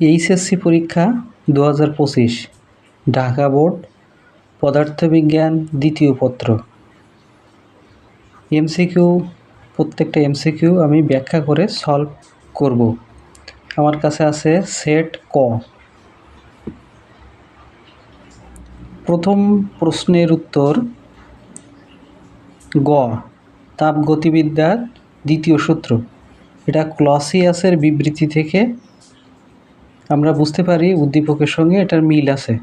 HSC পরীক্ষা দু হাজার পঁচিশ, ঢাকা বোর্ড, পদার্থবিজ্ঞান দ্বিতীয় পত্র। এমসিকিউ, প্রত্যেকটা এমসিকিউ আমি ব্যাখ্যা করে সলভ করব। আমার কাছে আছে সেট ক। প্রথম প্রশ্নের উত্তর গ, তাপগতিবিদ্যার দ্বিতীয় সূত্র। এটা ক্লসিয়াসের বিবৃতি থেকে আমরা বুঝতে পারি উদ্দীপকের সঙ্গে এটার মিল আছে।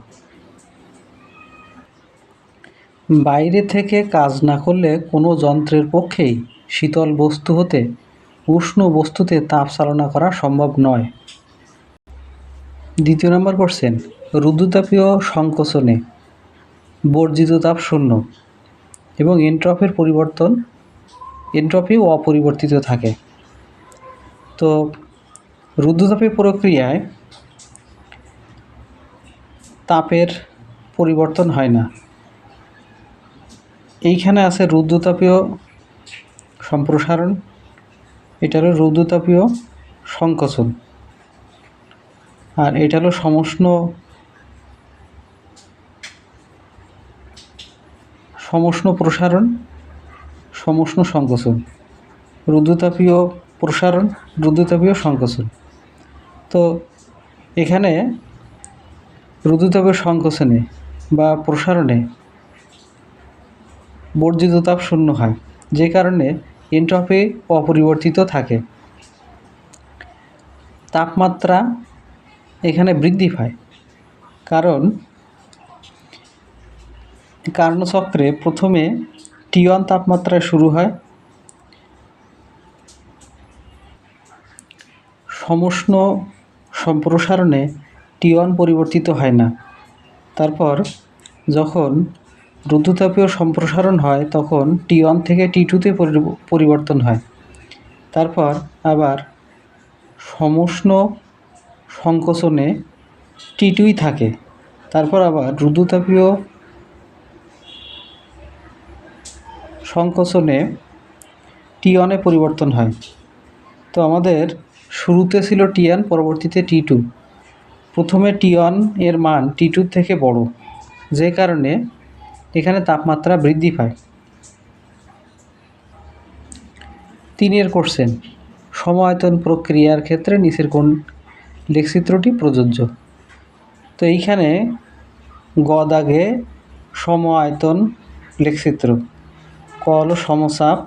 বাইরে থেকে কাজ না করলে কোনো যন্ত্রের পক্ষেই শীতল বস্তু হতে, উষ্ণ বস্তুতে তাপ চালনা করা সম্ভব নয়। দ্বিতীয় নম্বর কোশ্চেন, রুদ্রতাপীয় সংকোচনে বর্জিত তাপ শূন্য এবং এন্ট্রপির পরিবর্তন এন্ট্রপি অপরিবর্তিত থাকে। তো রুদ্রতাপীয় প্রক্রিয়ায় তাপের পরিবর্তন হয় না। এইখানে আছে রুদ্রতাপীয় সম্প্রসারণ এটা হলো রুদ্রতাপীয় সংকোচন। আর এটা হলো সমষ্ণ সমষ্ণ প্রসারণ, সমষ্ণ সংকোচন। রুদ্রতাপীয় প্রসারণ, রুদ্রতাপীয় সংকোচন। তো এখানে রুদ্রতাপীয় সংকোচনে বা প্রসারণে বর্জিত তাপ শূন্য হয়, যে কারণে এন্ট্রপি অপরিবর্তিত থাকে। তাপমাত্রা এখানে বৃদ্ধি পায়, কারণ কার্ণচক্রে প্রথমে টি ওয়ান তাপমাত্রায় শুরু হয়। সমষ্ণ সম্প্রসারণে টি ওয়ান পরিবর্তিত হয় না। তারপর যখন রুদ্রতাপীয় সম্প্রসারণ হয়, তখন টি ওয়ান থেকে টি টুতে পরিবর্তন হয়। তারপর আবার সমষ্ণ সংকোচনে টি টুই থাকে। তারপর আবার রুদ্রতাপীয় সংকোচনে টি ওয়ানে পরিবর্তন হয়। তো আমাদের শুরুতে ছিল টি ওয়ান পরবর্তীতে টি টু। প্রথমে টি এর মান টি টুর থেকে বড়, যে কারণে এখানে তাপমাত্রা বৃদ্ধি পায়। তিনের কোশ্চেন, সমায়তন প্রক্রিয়ার ক্ষেত্রে নিচের কোন লেখচিত্রটি প্রযোজ্য? তো এইখানে গ দাগে সম আয়তন লেখচিত্র, ক হলো সমচাপ,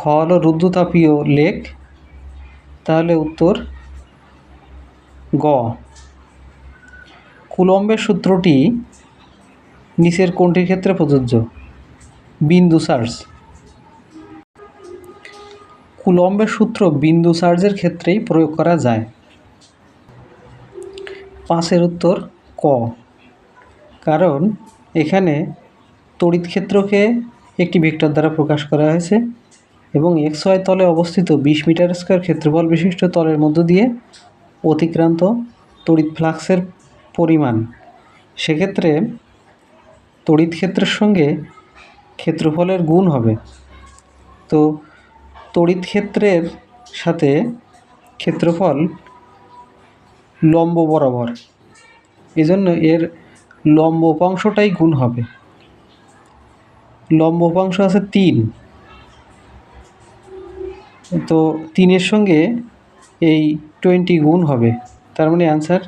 খ হলো রুদ্রতাপীয় লেখ, তাহলে উত্তর গ। কুলম্বের সূত্রটি নিচের কোনটির ক্ষেত্রে প্রযোজ্য? বিন্দু চার্জ কুলম্বের সূত্র বিন্দু চার্জের ক্ষেত্রেই প্রয়োগ করা যায়। পাঁচের উত্তর ক। কারণ এখানে তড়িৎ ক্ষেত্রকে একটি ভেক্টর দ্বারা প্রকাশ করা হয়েছে এবং এক্স ওয়াই তলে অবস্থিত বিশ মিটার স্কোয়ার ক্ষেত্রফল বিশিষ্ট তলের মধ্য দিয়ে অতিক্রান্ত তড়িৎ ফ্লাক্সের পরিমাণ। সেক্ষেত্রে তড়িৎ ক্ষেত্রের সঙ্গে ক্ষেত্রফলের গুণ হবে। তো তড়িৎ ক্ষেত্রের সাথে ক্ষেত্রফল লম্ব বরাবর। এজন্য এর লম্ব উপাংশটাই গুণ হবে। লম্ব উপাংশ আছে তিন। তো তিনের সঙ্গে এই টোয়েন্টি গুণ হবে। তার মানে অ্যান্সার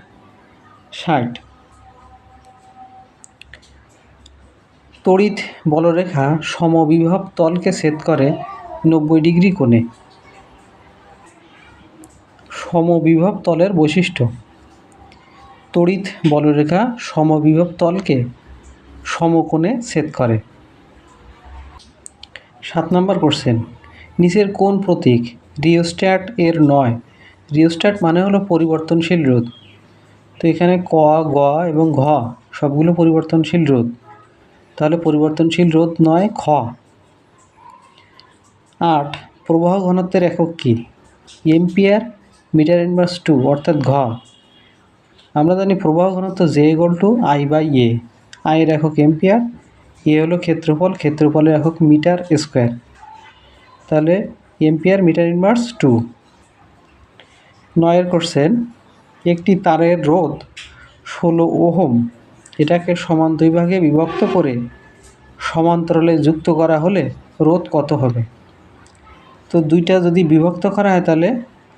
ষাট। তড়িৎ বলরেখা সমবিভব তলকে ছেদ করে নব্বই ডিগ্রি কোণে। সমবিভব তলের বৈশিষ্ট্য। তড়িৎ বলরেখা সমবিভব তলকে সমকোণে ছেদ করে। সাত নম্বর কোশ্চেন। নিচের কোন প্রতীক রিওস্ট্যাট এর নয়। রিওস্ট্যাট মানে হলো পরিবর্তনশীল রোধ। তো এখানে ক, গ এবং ঘ সবগুলো পরিবর্তনশীল রোধ। তাহলে পরিবর্তনশীল রোধ নয়, খ। আট, প্রবাহ ঘনত্বের একক কী? এম্পিয়ার মিটার ইনভার্স টু, অর্থাৎ ঘ। আমরা জানি প্রবাহ ঘনত্ব J equal to I by A আয়ের একক এম্পিয়ার এ হলো ক্ষেত্রফল, ক্ষেত্রফলের একক মিটার স্কোয়ার। তাহলে এম্পিয়ার মিটার ইনভার্স টু। নয়ের কোশ্চেন একটি তারের রোধ ষোলো ওহম। এটাকে সমান দুই ভাগে বিভক্ত করে সমান্তরালে যুক্ত করা হলে রোধ কত হবে? তো দুইটা যদি বিভক্ত করা হয় তাহলে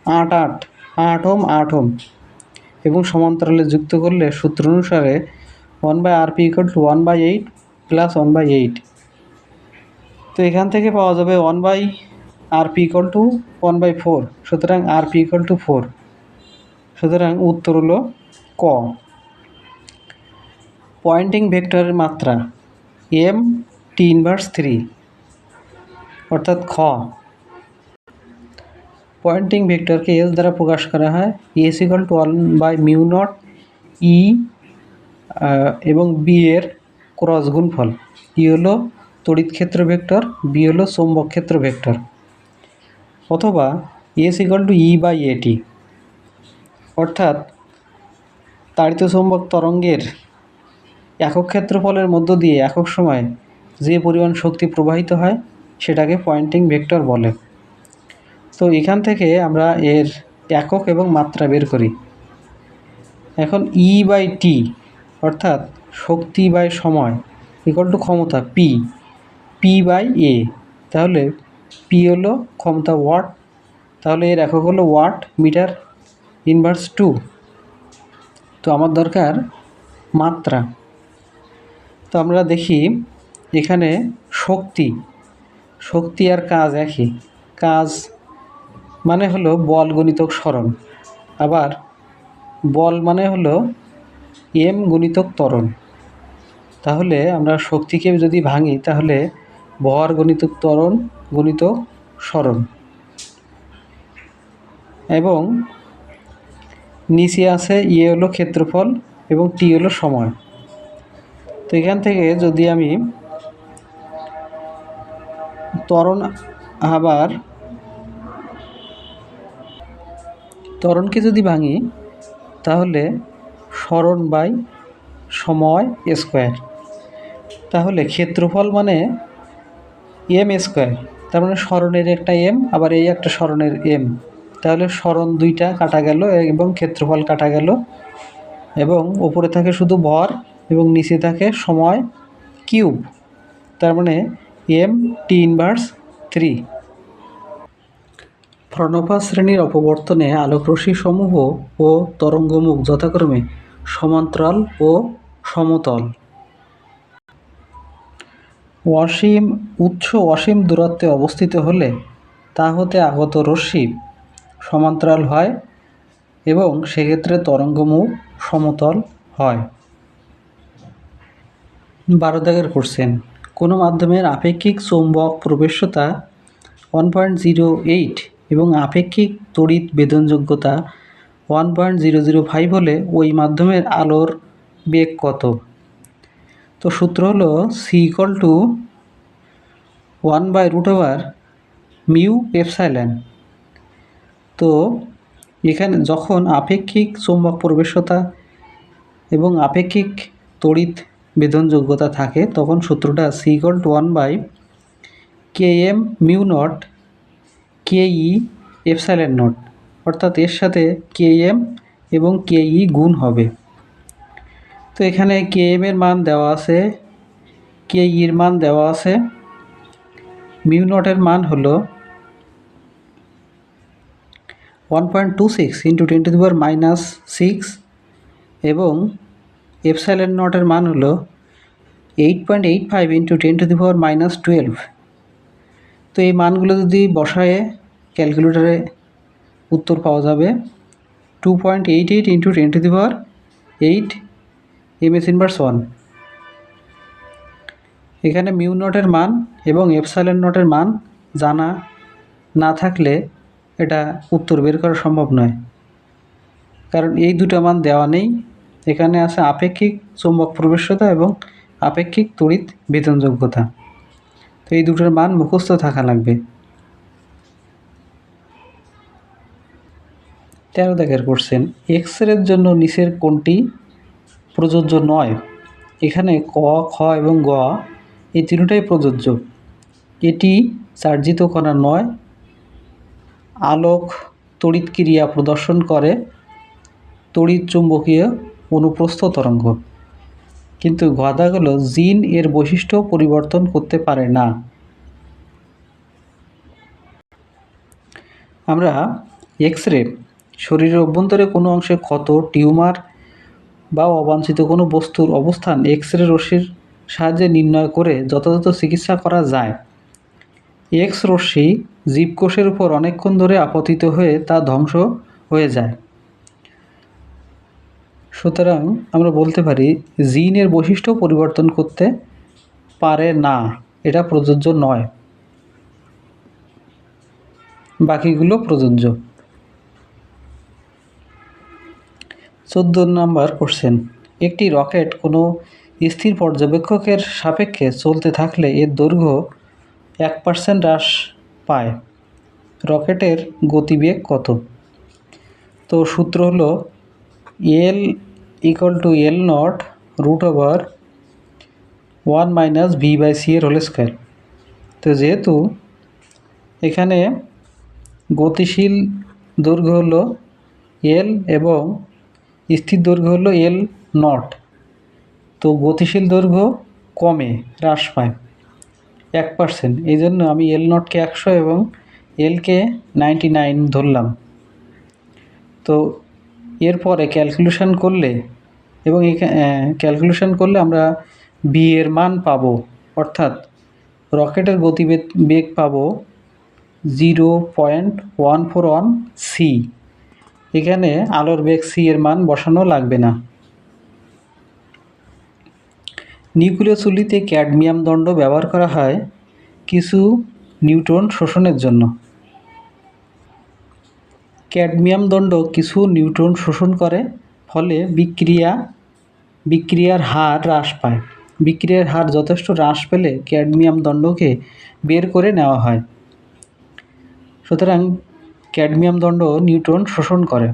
আট আট আট ওম আট ওম এবং সমান্তরালে যুক্ত করলে সূত্র অনুসারে one by R P equal to one by eight plus one by eight তো এখান থেকে পাওয়া যাবে one by R P equal to one by four সুতরাং R P equal to four সুতরাং উত্তর হলো ক। পয়েন্টিং ভেক্টরের মাত্রা এম টি ইনভার্স থ্রি অর্থাৎ খ। পয়েন্টিং ভেক্টরকে এস দ্বারা প্রকাশ করা হয় S equal to one by mu naught E এবং বি এর ক্রস গুণফল। ই হলো তড়িৎ ক্ষেত্র ভেক্টর বি হলো চৌম্বক ক্ষেত্র ভেক্টর। অথবা S equal to E by এটি অর্থাৎ তাড়িত চৌম্বক তরঙ্গের একক ক্ষেত্রফলের মধ্য দিয়ে একক সময়ে যে পরিমাণ শক্তি প্রবাহিত হয়, সেটাকে পয়েন্টিং ভেক্টর বলে। তো এখান থেকে আমরা এর একক এবং মাত্রা বের করি। এখন ই বাই টি অর্থাৎ শক্তি বাই সময় ইকুয়াল টু ক্ষমতা পি পি বাই এ তাহলে পি হলো ক্ষমতা ওয়াট তাহলে এর একক হলো ওয়াট মিটার ইনভার্স টু। তো আমার দরকার মাত্রা। তো আমরা দেখি এখানে শক্তি। শক্তি আর কাজ একই। কাজ মানে হলো বল গণিতক স্মরণ আবার বল মানে হলো এম গণিতক ত্বরণ। তাহলে আমরা শক্তিকে যদি ভাঙি, তাহলে ভর গণিতক ত্বরণ গণিতক স্মরণ এবং নিচে আছে ইয়ে হলো ক্ষেত্রফল এবং টি হলো সময়। তো এখান থেকে যদি আমি ত্বরণ আবার ত্বরণকে যদি ভাঙি, তাহলে স্মরণ বাই সময় স্কোয়ার। তাহলে ক্ষেত্রফল মানে এম স্কোয়ার, তার মানে স্মরণের একটা এম আবার এই একটা স্মরণের এম তাহলে স্মরণ দুইটা কাটা গেল এবং ক্ষেত্রফল কাটা গেল। এবং ওপরে থাকে শুধু ভর এবং নিচে থাকে সময় কিউব। তার মানে এম টি ইনভার্স থ্রি। ফ্রনফা শ্রেণির অপবর্তনে আলোকরশ্মি সমূহ ও তরঙ্গমুখ যথাক্রমে সমান্তরাল ও সমতল। অসীম উচ্চ অসীম দূরত্বে অবস্থিত হলে তা হতে আগত রশ্মি সমান্তরাল হয় এবং সেক্ষেত্রে তরঙ্গমুখ সমতল হয়। বারো দাগের কোশ্চেন কোনো মাধ্যমের আপেক্ষিক চৌম্বক প্রবেশ্যতা ওয়ান পয়েন্ট জিরো এইট এবং আপেক্ষিক তড়িৎ বেদনযোগ্যতা one point zero zero five হলে ওই মাধ্যমের আলোর বেগ কত? তো সূত্র হলো C equal to one by root over mu epsilon তো এখানে যখন আপেক্ষিক চৌম্বক প্রবেশতা এবং আপেক্ষিক তড়িৎ বেদনযোগ্যতা থাকে, তখন সূত্রটা C to one by K M mu naught K E epsilon naught অর্থাৎ এর সাথে কে এম এবং কে ই গুণ হবে। তো এখানে কে এম এর মান দেওয়া আছে কে ইর মান দেওয়া আছে। মিউ নটের মান হলো one point two six into ten to the power minus six এবং এফসাইলেন নটের মান হলো eight point eight five into ten to the power minus twelve তো এই মানগুলো যদি বসায়ে ক্যালকুলেটারে উত্তর পাওয়া যাবে। Two point eight eight into ten to the power eight M S inverse one এখানে মিউ নটের মান এবং এফসাইলেন নটের মান জানা না থাকলে এটা উত্তর বের করা সম্ভব নয়। কারণ এই দুটো মান দেওয়া নেই। এখানে আছে আপেক্ষিক চৌম্বক প্রবেশ্যতা এবং আপেক্ষিক তড়িৎ বেতনযোগ্যতা তো এই দুটোর মান মুখস্থ থাকা লাগবে। তেরো দেখার করছেন এক্স রের জন্য নিচের কোনটি প্রযোজ্য নয়। এখানে ক, খ এবং গ, এই তিনটাই প্রযোজ্য। এটি চার্জিত কণা নয় আলোক তড়িৎ ক্রিয়া প্রদর্শন করে তড়িৎ চুম্বকীয় অনুপ্রস্থ তরঙ্গ। কিন্তু গদাগুলো জিন এর বৈশিষ্ট্য পরিবর্তন করতে পারে না। আমরা এক্স রে শরীরের অভ্যন্তরে কোনো অংশে ক্ষত, টিউমার বা অবাঞ্ছিত কোনো বস্তুর অবস্থান এক্স রে রশ্মির সাহায্যে নির্ণয় করে যথাযথ চিকিৎসা করা যায়। এক্স রশ্মি জীবকোষের উপর অনেকক্ষণ ধরে আপতিত হয়ে তা ধ্বংস হয়ে যায়। সুতরাং আমরা বলতে পারি, জিনের বৈশিষ্ট্য পরিবর্তন করতে পারে না, এটা প্রযোজ্য নয়। বাকিগুলো প্রযোজ্য। চোদ্দ নাম্বার কোশ্চেন, একটি রকেট কোনো স্থির পর্যবেক্ষকের সাপেক্ষে চলতে থাকলে এর দৈর্ঘ্য এক পার্সেন্ট হ্রাস পায়। রকেটের গতিবেগ কত? তো সূত্র হলো L equal to L naught root over one minus V by C এর হোল স্কোয়ার তো যেহেতু এখানে গতিশীল দৈর্ঘ্য হলো এল এবং স্থির দৈর্ঘ্য হলো এল নট তো গতিশীল দৈর্ঘ্য কমে, হ্রাস পায়। এক পার্সেন্ট এই জন্য আমি এল নটকে একশো এবং এলকে নাইনটি নাইন ধরলাম। তো এরপরে ক্যালকুলেশন করলে এবং ক্যালকুলেশন করলে আমরা বি এর মান পাব। অর্থাৎ রকেটের গতিবেগ, বেগ পাব zero point one four one C এখানে আলোর বেগ সি এর মান বসানো লাগবে না। নিউক্লিয় চুল্লিতে ক্যাডমিয়াম দণ্ড ব্যবহার করা হয় কিছু নিউট্রন শোষণের জন্য। ক্যাডমিয়াম দণ্ড কিছু নিউট্রন শোষণ করে, ফলে বিক্রিয়া, বিক্রিয়ার হার হ্রাস পায়। বিক্রিয়ার হার যথেষ্ট হ্রাস পেলে ক্যাডমিয়াম দণ্ডকে বের করে নেওয়া হয়। সুতরাং ক্যাডমিয়াম দণ্ড নিউট্রন শোষণ করে।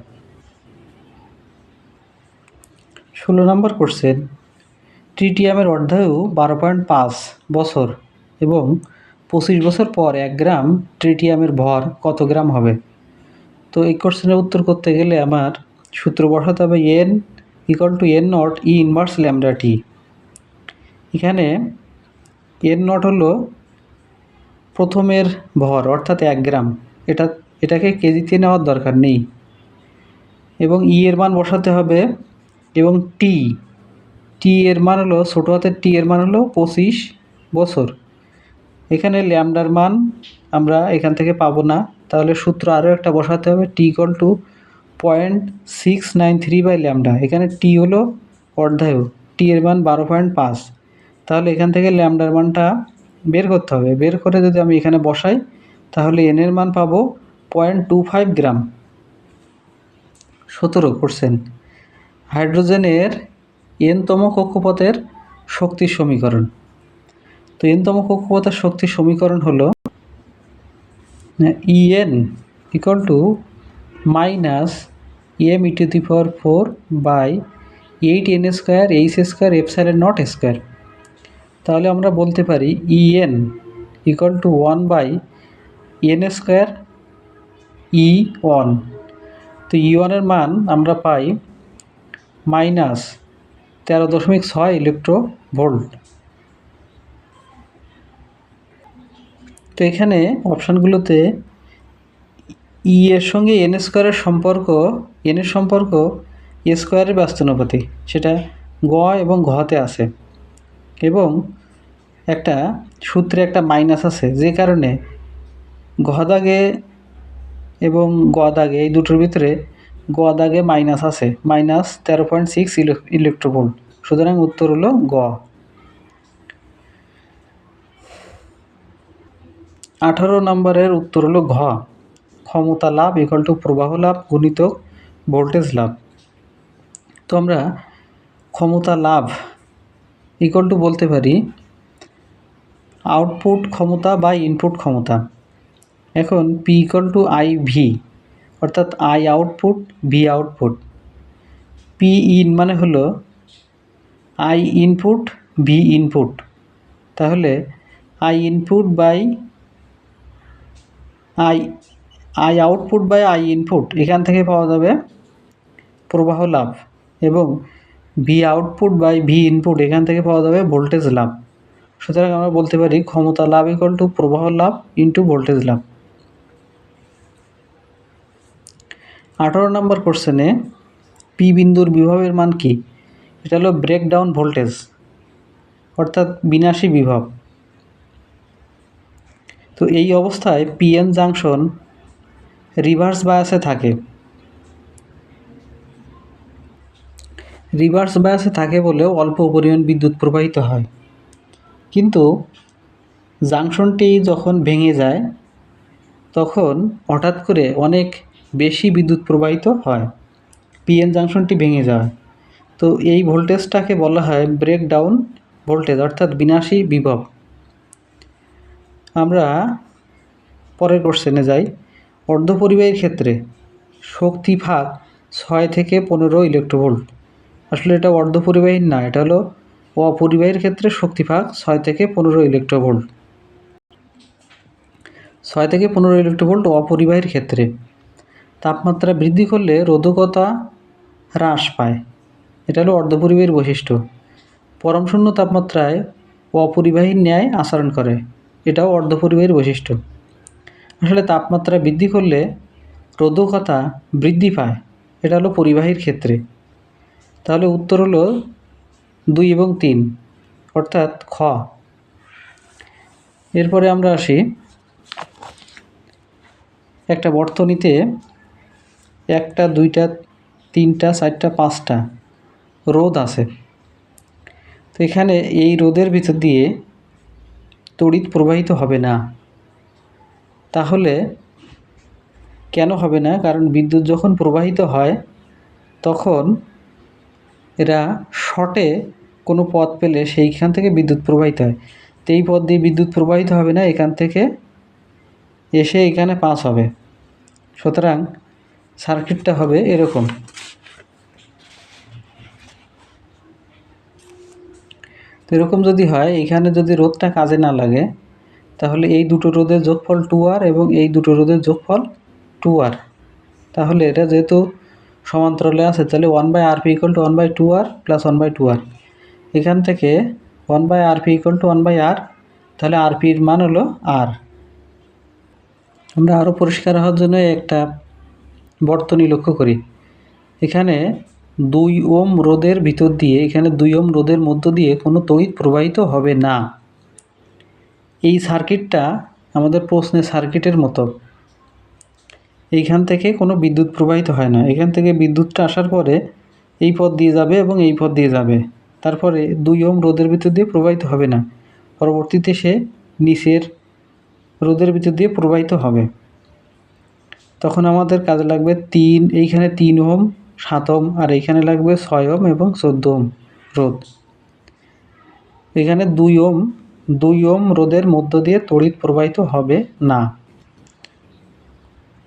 ষোলো নম্বর কোশ্চেন। ট্রিটিয়ামের অর্ধায়ু বারো পয়েন্ট পাঁচ বছর এবং পঁচিশ বছর পর এক গ্রাম ট্রিটিয়ামের ভর কত গ্রাম হবে? তো এই কোশ্চেনের উত্তর করতে গেলে আমার সূত্র বসাতে হবে N equal to N naught E inverse lambda T এখানে এন নট হলো প্রথমের ভর, অর্থাৎ এক গ্রাম। এটা, এটাকে কেজিতে নেওয়ার দরকার নেই। এবং ই এর মান বসাতে হবে এবং টি টি এর মান হলো, ছোটো হাতের টি এর মান হলো পঁচিশ বছর। এখানে ল্যামডার মান আমরা এখান থেকে পাবো না। তাহলে সূত্র আরও একটা বসাতে হবে, T equal to point six nine three by lambda. এখানে টি হলো অর্ধায়ু, টি এর মান বারো পয়েন্ট পাঁচ। তাহলে এখান থেকে ল্যামডার মানটা বের করতে হবে। বের করে যদি আমি এখানে বসাই, তাহলে এনের মান পাবো পয়েন্ট টু ফাইভ গ্রাম। সতেরো কোশ্চেন হাইড্রোজেনের এনতম কক্ষপথের শক্তির সমীকরণ। তো এনতম কক্ষপথের শক্তির সমীকরণ হলো E N equal to minus M E to the power four by eight N square H square এফসাইলের naught square তাহলে আমরা বলতে পারি E N equal to one by N square E one তো ই ওয়ানের মান আমরা পাই মাইনাস তেরো দশমিক ছয় ইলেকট্রো ভোল্ট তো এখানে অপশানগুলোতে ই এর সঙ্গে এন স্কোয়ারের সম্পর্ক এন এর সম্পর্ক এ স্কোয়ারের ব্যস্তানুপাতি সেটা গ এবং ঘতে আছে। এবং একটা সূত্রে একটা মাইনাস আছে, যে কারণে ঘ দাগে এবং গ দাগে এই দুটোর ভিতরে গ দাগে মাইনাস আছে। মাইনাস তেরো পয়েন্ট সিক্স ইলেকট্রোভোল্ট সুতরাং উত্তর হলো গ আঠারো নম্বরের উত্তর হলো ঘ। ক্ষমতা লাভ ইকাল টু প্রবাহ লাভ গুণিত ভোল্টেজ লাভ। তো আমরা ক্ষমতা লাভ ইকাল টু বলতে পারি আউটপুট ক্ষমতা বা ইনপুট ক্ষমতা। এখন P equal to I V অর্থাৎ I output V output P in মানে হলো আই ইনপুট ভি ইনপুট তাহলে I input by I I output by I input এখান থেকে পাওয়া যাবে প্রবাহ লাভ এবং V output by V input এখান থেকে পাওয়া যাবে ভোল্টেজ লাভ। সুতরাং আমরা বলতে পারি ক্ষমতা লাভ ইকুয়াল টু প্রবাহ লাভ ইন্টু ভোল্টেজ লাভ। আঠারো নম্বর কোশ্চেনে পি বিন্দুর বিভবের মান কি? এটা হলো ব্রেকডাউন ভোল্টেজ অর্থাৎ বিনাশী বিভব। তো এই অবস্থায় পিএন জাংশন রিভার্স বায়াসে থাকে। রিভার্স বায়াসে থাকে বলেও অল্প পরিমাণ বিদ্যুৎ প্রবাহিত হয়। কিন্তু জাংশনটি যখন ভেঙে যায়, তখন হঠাৎ করে অনেক বেশি বিদ্যুৎ প্রবাহিত হয়। পিএন জাংশনটি ভেঙে যায়। তো এই ভোল্টেজটাকে বলা হয় ব্রেকডাউন ভোল্টেজ অর্থাৎ বিনাশী বিভব। আমরা পরের কোশ্চেনে যাই। অর্ধপরিবাহীর ক্ষেত্রে শক্তি ভাগ ছয় থেকে পনেরো ইলেকট্রোভোল্ট আসলে এটা অর্ধপরিবাহীর না, এটা হলো অপরিবাহীর ক্ষেত্রে শক্তি ভাগ ছয় থেকে পনেরো ইলেকট্রোভোল্ট ছয় থেকে পনেরো ইলেকট্রোভোল্ট অপরিবাহীর ক্ষেত্রে। তাপমাত্রা বৃদ্ধি করলে রোধকতা হ্রাস পায়। এটা হলো অর্ধপরিবাহীর বৈশিষ্ট্য। পরমশূন্য তাপমাত্রায় অপরিবাহীর ন্যায় আচরণ করে। এটাও অর্ধপরিবাহীর বৈশিষ্ট্য। আসলে তাপমাত্রা বৃদ্ধি করলে রোধকতা বৃদ্ধি পায়। এটা হলো পরিবাহীর ক্ষেত্রে। তাহলে উত্তর হলো দুই এবং তিন, অর্থাৎ খ। এরপরে আমরা আসি একটা বর্তনীতে একটা, দুইটা, তিনটা, চারটা, পাঁচটা রোদ আছে। তো এখানে এই রোদের ভিতর দিয়ে তড়িৎ প্রবাহিত হবে না। তাহলে কেন হবে না? কারণ বিদ্যুৎ যখন প্রবাহিত হয়, তখন এরা শর্টে কোনো পথ পেলে সেইখান থেকে বিদ্যুৎ প্রবাহিত হয়। তো এই পথ দিয়ে বিদ্যুৎ প্রবাহিত হবে না, এখান থেকে এসে এখানে পাস হবে। সুতরাং সার্কিটটা হবে এরকম। তো এরকম যদি হয়, এখানে যদি রোদটা কাজে না লাগে, তাহলে এই দুটো রোদের যোগফল টু আর এবং এই দুটো রোদের যোগফল টু আর। তাহলে এটা যেহেতু সমান্তরালে আছে, তাহলে one by R P to one by two R plus one by two R এখান থেকে one by R P equal to one by R তাহলে আর পির মান হলো আর আমরা আরও পরিষ্কার হওয়ার জন্য একটা বর্তনী লক্ষ্য করি। এখানে দুই ওম রোদের ভিতর দিয়ে, এখানে দুই ওম রোদের মধ্য দিয়ে কোনো তড়িৎ প্রবাহিত হবে না। এই সার্কিটটা আমাদের প্রশ্নের সার্কিটের মতো। এইখান থেকে কোনো বিদ্যুৎ প্রবাহিত হয় না। এখান থেকে বিদ্যুৎটা আসার পরে এই পথ দিয়ে যাবে এবং এই পথ দিয়ে যাবে। তারপরে দুই ওম রোদের ভিতর দিয়ে প্রবাহিত হবে না। পরবর্তীতে সে নিচের রোদের ভিতর দিয়ে প্রবাহিত হবে। তখন আমাদের কাজে লাগবে তিন, এইখানে তিন ওম সাত ওম আর এইখানে লাগবে ছয় ওম এবং চোদ্দ ওম রোদ এখানে দুই ওম দুই ওম রোদের মধ্য দিয়ে তড়িৎ প্রবাহিত হবে না।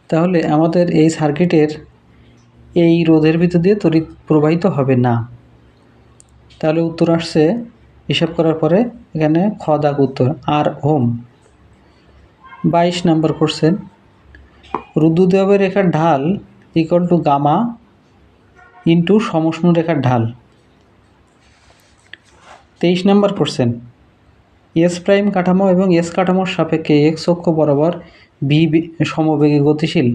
তাহলে আমাদের এই সার্কিটের এই রোধের ভিতর দিয়ে তড়িৎ প্রবাহিত হবে না। তাহলে উত্তর আসছে, হিসাব করার পরে এখানে খ দাগ উত্তর, আর ওম বাইশ নম্বর কোশ্চেন রুদ্রদেবের রেখার ঢাল ইকুয়াল টু গামা ইন্টু সমষ্ণ রেখার ঢাল। তেইশ নম্বর কোশ্চেন এস প্রাইম কাঠামো এবং এস কাঠামোর সাপেক্ষে এক্স অক্ষ বরাবর ভি সমবেগে গতিশীল।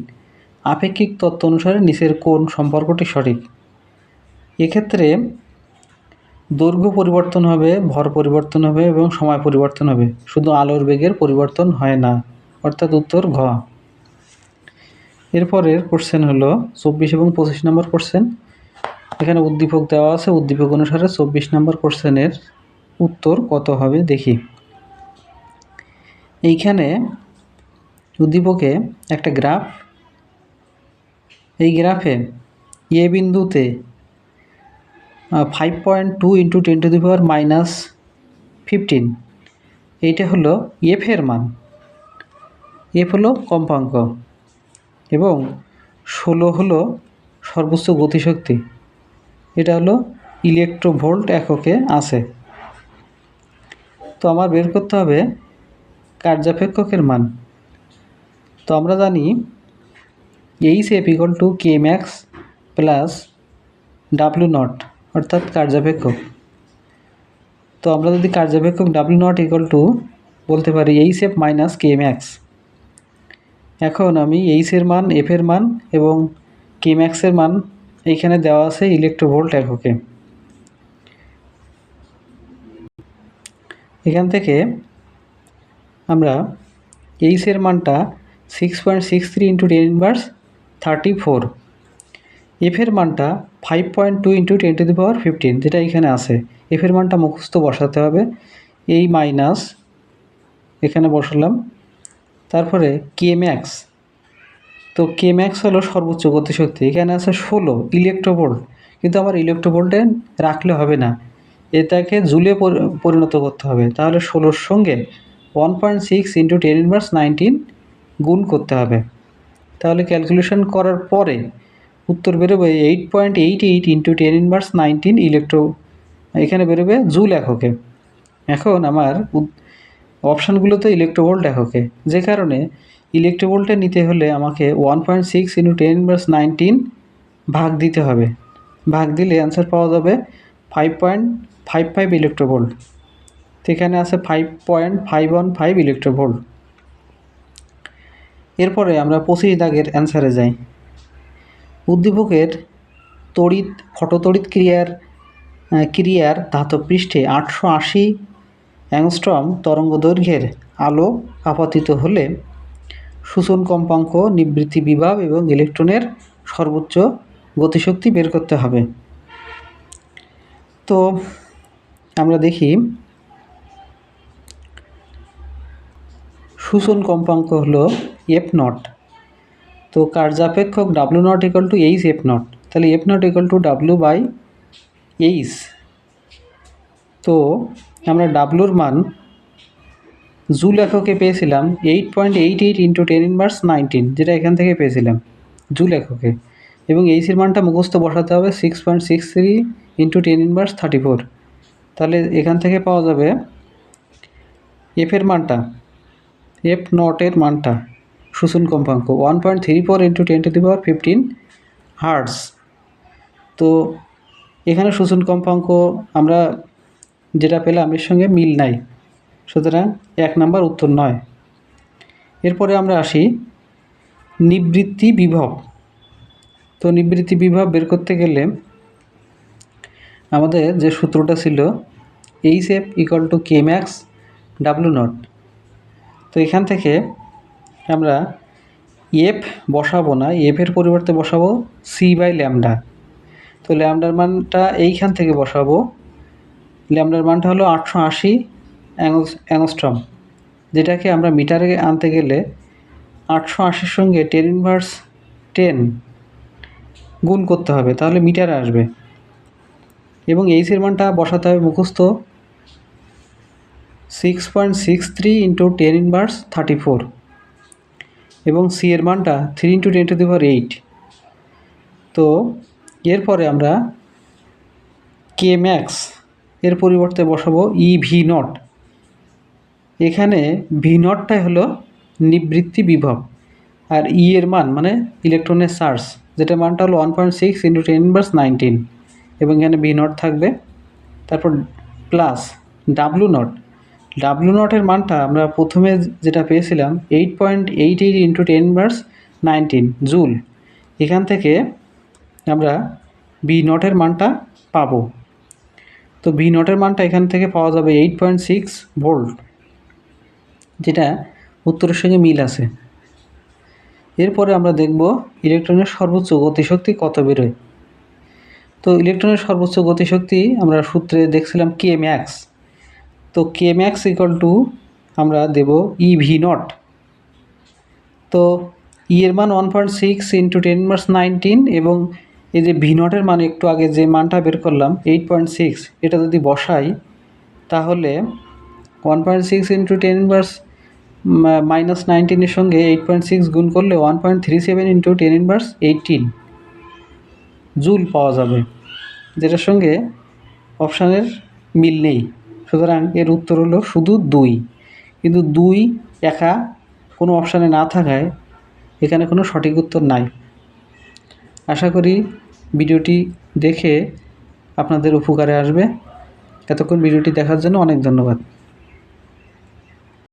আপেক্ষিক তত্ত্ব অনুসারে নিচের কোন সম্পর্কটি সঠিক। এক্ষেত্রে দৈর্ঘ্য পরিবর্তন হবে, ভর পরিবর্তন হবে এবং সময় পরিবর্তন হবে। শুধু আলোর বেগের পরিবর্তন হয় না, অর্থাৎ উত্তর ঘ। এরপরের কোশ্চেন হলো চব্বিশ এবং পঁচিশ নম্বর কোশ্চেন এখানে উদ্দীপক দেওয়া আছে, উদ্দীপক অনুসারে চব্বিশ নম্বর কোশ্চেনের উত্তর কত হবে দেখি। এইখানে উদ্দীপকে একটা গ্রাফ এই গ্রাফে এ বিন্দুতে five point two into ten to the power minus fifteen এইটা হলো এফ এর মান। এফ হলো কম্পাঙ্ক। এবং ষোলো হলো সর্বোচ্চ গতিশক্তি। এটা হলো ইলেকট্রোভোল্ট এককে আছে। তো আমার বের করতে হবে কার্যাপেক্ষকের মান। তো আমরা জানি H F equal to K max plus W naught অর্থাৎ কার্যাপেক্ষক। তো আমরা যদি কার্যাপেক্ষক ডাব্লু নট ইকল টু বলতে পারি H F minus K max এখন আমি এইচের মান এফের মান এবং কে ম্যাক্সের মান এইখানে দেওয়া আছে ইলেকট্রোভোল্ট এককে। এখান থেকে আমরা এইচের মানটা six point six three into ten inverse thirty four এফের মানটা five point two into ten to the power fifteen যেটা এখানে আছে। এফের মানটা মুখস্থ বসাতে হবে। এই মাইনাস এখানে বসালাম তারপরে কে ম্যাক্স তো কে ম্যাক্স হলো সর্বোচ্চ গতিশক্তি। এখানে আছে ষোলো ইলেকট্রোভোল্ট কিন্তু আমার ইলেকট্রোভোল্টে রাখলে হবে না। এটাকে জুলে পরিণত করতে হবে। তাহলে ষোলোর সঙ্গে one point six into ten inverse nineteen গুণ করতে হবে। তাহলে ক্যালকুলেশন করার পরে উত্তর বেরোবে eight point eight eight into ten inverse nineteen electro এখানে বেরোবে জুল এককে। এখন আমার অপশানগুলোতে ইলেকট্রোভোল্ট এককে যে কারণে ইলেকট্রোভোল্টে নিতে হলে আমাকে one point six into ten inverse nineteen ভাগ দিতে হবে। ভাগ দিলে অ্যান্সার পাওয়া যাবে five point five five electronvolt তো এখানে আছে five point five one five electronvolt এরপরে আমরা পঁচিশ দাগের অ্যান্সারে যাই। উদ্দীপকের তড়িৎ, ফটোতড়িৎ ক্রিয়ার ক্রিয়ার ধাতব পৃষ্ঠে আটশো আশি অ্যাংস্ট্রম তরঙ্গ দৈর্ঘ্যের আলো আপাতিত হলে শোষণ কম্পাঙ্ক, নিবৃত্তি বিভব এবং ইলেকট্রনের সর্বোচ্চ গতিশক্তি বের করতে হবে। তো আমরা দেখি শোষণ কম্পাঙ্ক হলো এফ নট তো কার্যাপেক্ষক W naught equal to H F naught তাহলে F naught equal to W by H তো আমরা ডাব্লুর মান জুল এককে পেয়েছিলাম eight point eight eight into ten inverse nineteen যেটা এখান থেকে পেয়েছিলাম, জুল এককে। এবং এইসির মানটা মুখস্থ বসাতে হবে six point six three into ten inverse thirty four তাহলে এখান থেকে পাওয়া যাবে এফের মানটা এফ নটের মানটা শোষণ কম্পাঙ্ক one point three four into ten to the power fifteen hertz তো এখানে শোষণ কম্পাঙ্ক আমরা যেটা পেলাম এর সঙ্গে মিল নাই। সুতরাং এক নাম্বার উত্তর নয়। এরপরে আমরা আসি নিবৃত্তি বিভব। তো নিবৃত্তি বিভব বের করতে গেলে আমাদের যে সূত্রটা ছিল H F equal to K max W naught তো এখান থেকে আমরা এফ বসাবো না এফের পরিবর্তে বসাবো সি বাই ল্যামডা তো ল্যামডার মানটা এইখান থেকে বসাবো ল্যামডার মানটা হলো আটশো আশি অ্যাংস্ট্রম, যেটাকে আমরা মিটারে আনতে গেলে আটশো আশির সঙ্গে টেন ইনভার্স টেন গুণ করতে হবে, তাহলে মিটারে আসবে। এবং এইচের মানটা বসাতে হবে মুখস্থ six point six three into ten inverse thirty four এবং সি এর মানটা three into ten to the power eight তো এরপরে আমরা কে ম্যাক্স এর পরিবর্তে বসাবো ই ভি নট এখানে ভি নটটাই হলো নিবৃত্তি বিভব। আর ই এর মান মানে ইলেকট্রনের চার্জ যেটা মানটা হলো one point six into ten inverse nineteen এবং এখানে ভি নট থাকবে। তারপর প্লাস ডাব্লু নট ডাব্লু নটের মানটা আমরা প্রথমে যেটা পেয়েছিলাম eight point eight eight into ten inverse nineteen joule এখান থেকে আমরা বি নটের মানটা পাবো। তো বি নটের মানটা এখান থেকে পাওয়া যাবে এইট পয়েন্ট সিক্স ভোল্ট যেটা উত্তরের সঙ্গে মিল আছে। এরপরে আমরা দেখব ইলেকট্রনের সর্বোচ্চ গতিশক্তি কত বেরোয়। তো ইলেকট্রনের সর্বোচ্চ গতিশক্তি আমরা সূত্রে দেখছিলাম কে ম্যাক্স তো কে ম্যাক্স ইকুয়াল টু আমরা দেব ই ভি নট তো ই এর মান one point six into ten minus nineteen এবং এই যে ভি নটের মান একটু আগে যে মানটা বের করলাম এইট পয়েন্ট সিক্স এটা যদি বসাই, তাহলে one point six into ten inverse minus নাইনটিনের সঙ্গে এইট পয়েন্ট সিক্স গুণ করলে one point three seven into ten inverse eighteen joule পাওয়া যাবে, যেটার সঙ্গে অপশানের মিল নেই। সুতরাং এর উত্তর হলো শুধু দুই। কিন্তু দুই একা কোনো অপশানে না থাকায় এখানে কোনো সঠিক উত্তর নাই। আশা করি ভিডিওটি দেখে আপনাদের উপকারে আসবে। এতক্ষণ ভিডিওটি দেখার জন্য অনেক ধন্যবাদ।